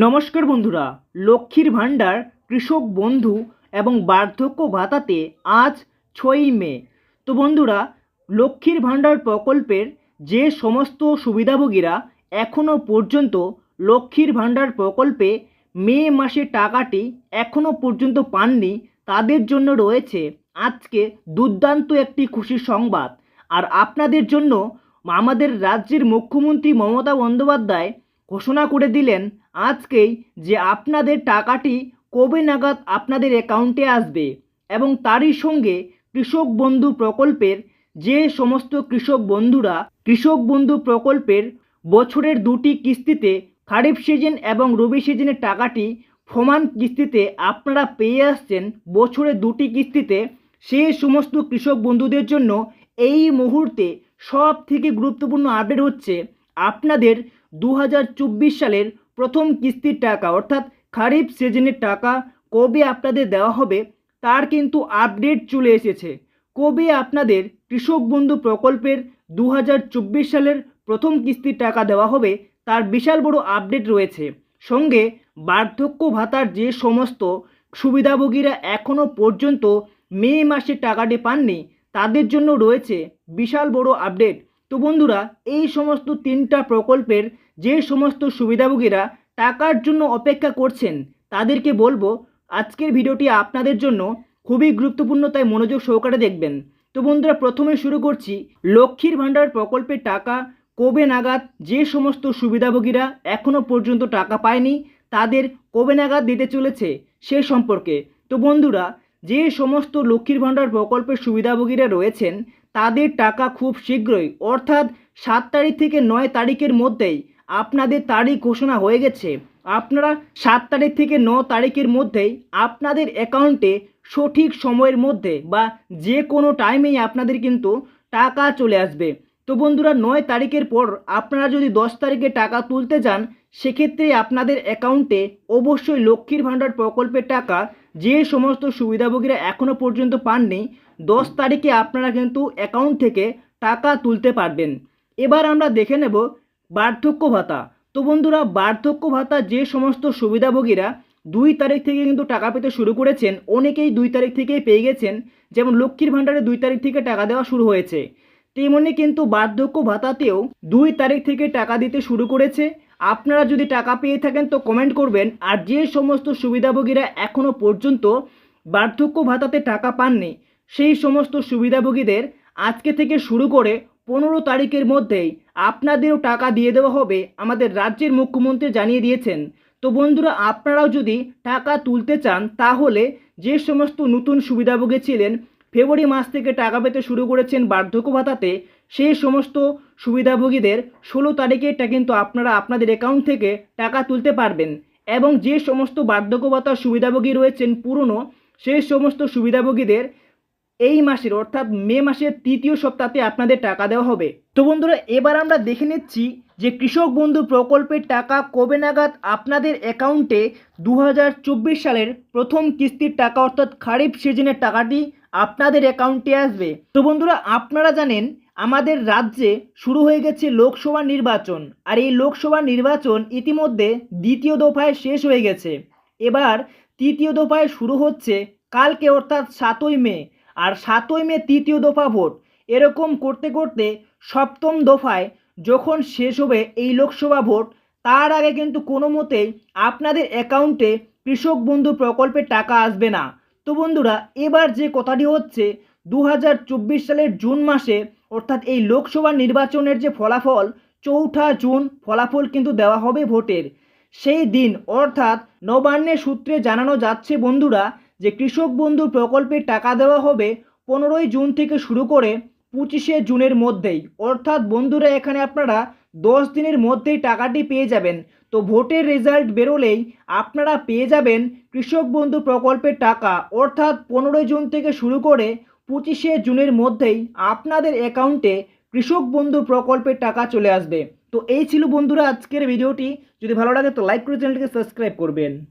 নমস্কার বন্ধুরা, লক্ষ্মীর ভাণ্ডার, কৃষক বন্ধু এবং বার্ধক্য ভাতাতে আজ ছয়ই মে। তো বন্ধুরা, লক্ষ্মীর ভাণ্ডার প্রকল্পের যে সমস্ত সুবিধাভোগীরা এখনও পর্যন্ত লক্ষ্মীর ভাণ্ডার প্রকল্পে মে মাসে টাকাটি এখনও পর্যন্ত পাননি, তাদের জন্য রয়েছে আজকে দুর্দান্ত একটি খুশির সংবাদ। আর আপনাদের জন্য আমাদের রাজ্যের মুখ্যমন্ত্রী মমতা বন্দ্যোপাধ্যায় ঘোষণা করে দিলেন আজকেই যে আপনাদের টাকাটি কবে নাগাদ আপনাদের অ্যাকাউন্টে আসবে এবং তারই সঙ্গে কৃষক বন্ধু প্রকল্পের যে সমস্ত কৃষক বন্ধুরা কৃষক বন্ধু প্রকল্পের বছরের দুটি কিস্তিতে খারিফ সিজন এবং রবি সিজনের টাকাটি সমান কিস্তিতে আপনারা পেয়ে আসছেন বছরে দুটি কিস্তিতে সেই সমস্ত কৃষক বন্ধুদের জন্য এই মুহূর্তে সব থেকে গুরুত্বপূর্ণ আপডেট হচ্ছে আপনাদের দু হাজার চব্বিশ সালের প্রথম কিস্তির টাকা, অর্থাৎ খারিফ সিজনের টাকা কবে আপনাদের দেওয়া হবে, তার কিন্তু আপডেট চলে এসেছে। কবে আপনাদের কৃষক বন্ধু প্রকল্পের দু হাজার চব্বিশ সালের প্রথম কিস্তির টাকা দেওয়া হবে, তার বিশাল বড় আপডেট রয়েছে। সঙ্গে বার্ধক্য ভাতার যে সমস্ত সুবিধাভোগীরা এখনও পর্যন্ত মে মাসে টাকাটি পাননি, তাদের জন্য রয়েছে বিশাল বড় আপডেট। তো বন্ধুরা, এই সমস্ত তিনটা প্রকল্পের যে সমস্ত সুবিধাভোগীরা টাকার জন্য অপেক্ষা করছেন, তাদেরকে বলব আজকের ভিডিওটি আপনাদের জন্য খুবই গুরুত্বপূর্ণ, তাই মনোযোগ সহকারে দেখবেন। তো বন্ধুরা, প্রথমে শুরু করছি লক্ষ্মীর ভাণ্ডার প্রকল্পের টাকা। কবে নাগাদ যে সমস্ত সুবিধাভোগীরা এখনও পর্যন্ত টাকা পায়নি, তাদের কবে নাগাদ দিতে চলেছে সে সম্পর্কে। তো বন্ধুরা, যে সমস্ত লক্ষ্মীর ভাণ্ডার প্রকল্পের সুবিধাভোগীরা রয়েছেন তাদের টাকা খুব শীঘ্রই, অর্থাৎ সাত তারিখ থেকে নয় তারিখের মধ্যেই। আপনাদের তারিখ ঘোষণা হয়ে গেছে। আপনারা সাত তারিখ থেকে ন তারিখের মধ্যেই আপনাদের অ্যাকাউন্টে সঠিক সময়ের মধ্যে বা যে কোনো টাইমেই আপনাদের কিন্তু টাকা চলে আসবে। তো বন্ধুরা, নয় তারিখের পর আপনারা যদি দশ তারিখে টাকা তুলতে যান, সেক্ষেত্রে আপনাদের অ্যাকাউন্টে অবশ্যই লক্ষ্মীর ভাণ্ডার প্রকল্পের টাকা যে সমস্ত সুবিধাভোগীরা এখনও পর্যন্ত পাননি দশ তারিখে আপনারা কিন্তু অ্যাকাউন্ট থেকে টাকা তুলতে পারবেন। এবার আমরা দেখে নেব বার্ধক্য ভাতা। তো বন্ধুরা, বার্ধক্য ভাতা যে সমস্ত সুবিধাভোগীরা দুই তারিখ থেকে কিন্তু টাকা পেতে শুরু করেছেন, অনেকেই দুই তারিখ থেকেই পেয়ে গেছেন। যেমন লক্ষ্মীর ভাণ্ডারে দুই তারিখ থেকে টাকা দেওয়া শুরু হয়েছে। তেমনি কিন্তু বার্ধক্য ভাতাতেও দুই তারিখ থেকে টাকা দিতে শুরু করেছে। আপনারা যদি টাকা পেয়ে থাকেন তো কমেন্ট করবেন। আর যে সমস্ত সুবিধাভোগীরা এখনও পর্যন্ত বার্ধক্য ভাতাতে টাকা পাননি সেই সমস্ত সুবিধাভোগীদের আজকে থেকে শুরু করে পনেরো তারিখের মধ্যেই আপনাদেরও টাকা দিয়ে দেওয়া হবে, আমাদের রাজ্যের মুখ্যমন্ত্রী জানিয়ে দিয়েছেন। তো বন্ধুরা, আপনারাও যদি টাকা তুলতে চান, তাহলে যে সমস্ত নতুন সুবিধাভোগী ছিলেন, ফেব্রুয়ারি মাস থেকে টাকা পেতে শুরু করেছেন বার্ধক্য ভাতাতে, সেই সমস্ত সুবিধাভোগীদের ষোলো তারিখে এটা কিন্তু আপনারা আপনাদের অ্যাকাউন্ট থেকে টাকা তুলতে পারবেন এবং যে সমস্ত বার্ধক্য ভাতার সুবিধাভোগী রয়েছেন পুরনো, সেই সমস্ত সুবিধাভোগীদের এই মাসের, অর্থাৎ মে মাসের তৃতীয় সপ্তাহে আপনাদের টাকা দেওয়া হবে। তো বন্ধুরা, এবার আমরা দেখে নিচ্ছি যে কৃষক বন্ধু প্রকল্পের টাকা কবে নাগাদ আপনাদের অ্যাকাউন্টে দু হাজার চব্বিশ সালের প্রথম কিস্তির টাকা, অর্থাৎ খারিফ সিজনের টাকাটি আপনাদের অ্যাকাউন্টে আসবে। তো বন্ধুরা, আপনারা জানেন, আমাদের রাজ্যে শুরু হয়ে গেছে লোকসভা নির্বাচন। আর এই লোকসভা নির্বাচন ইতিমধ্যে দ্বিতীয় দফায় শেষ হয়ে গেছে। এবার তৃতীয় দফায় শুরু হচ্ছে কালকে, অর্থাৎ সাতই মে। আর সাতই মে তৃতীয় দফা ভোট। এরকম করতে করতে সপ্তম দফায় যখন শেষ হবে এই লোকসভা ভোট, তার আগে কিন্তু কোনো মতেই আপনাদের অ্যাকাউন্টে কৃষক বন্ধু প্রকল্পের টাকা আসবে না। তো বন্ধুরা, এবার যে কথাটি হচ্ছে দু হাজার চব্বিশ সালের জুন মাসে, অর্থাৎ এই লোকসভা নির্বাচনের যে ফলাফল, চৌঠা জুন ফলাফল কিন্তু দেওয়া হবে ভোটের। সেই দিন, অর্থাৎ নবান্নের সূত্রে জানানো যাচ্ছে বন্ধুরা যে কৃষক বন্ধু প্রকল্পের টাকা দেওয়া হবে পনেরোই জুন থেকে শুরু করে পঁচিশে জুনের মধ্যেই। অর্থাৎ বন্ধুরা, এখানে আপনারা দশ দিনের মধ্যেই টাকাটি পেয়ে যাবেন। তো ভোটের রেজাল্ট বেরোলেই আপনারা পেয়ে যাবেন কৃষক বন্ধু প্রকল্পের টাকা। অর্থাৎ পনেরোই জুন থেকে শুরু করে পঁচিশে জুনের মধ্যেই আপনাদের অ্যাকাউন্টে কৃষক বন্ধু প্রকল্পের টাকা চলে আসবে। তো এই ছিল বন্ধুরা আজকের ভিডিওটি। যদি ভালো লাগে তো লাইক করে চ্যানেলটিকে সাবস্ক্রাইব করবেন।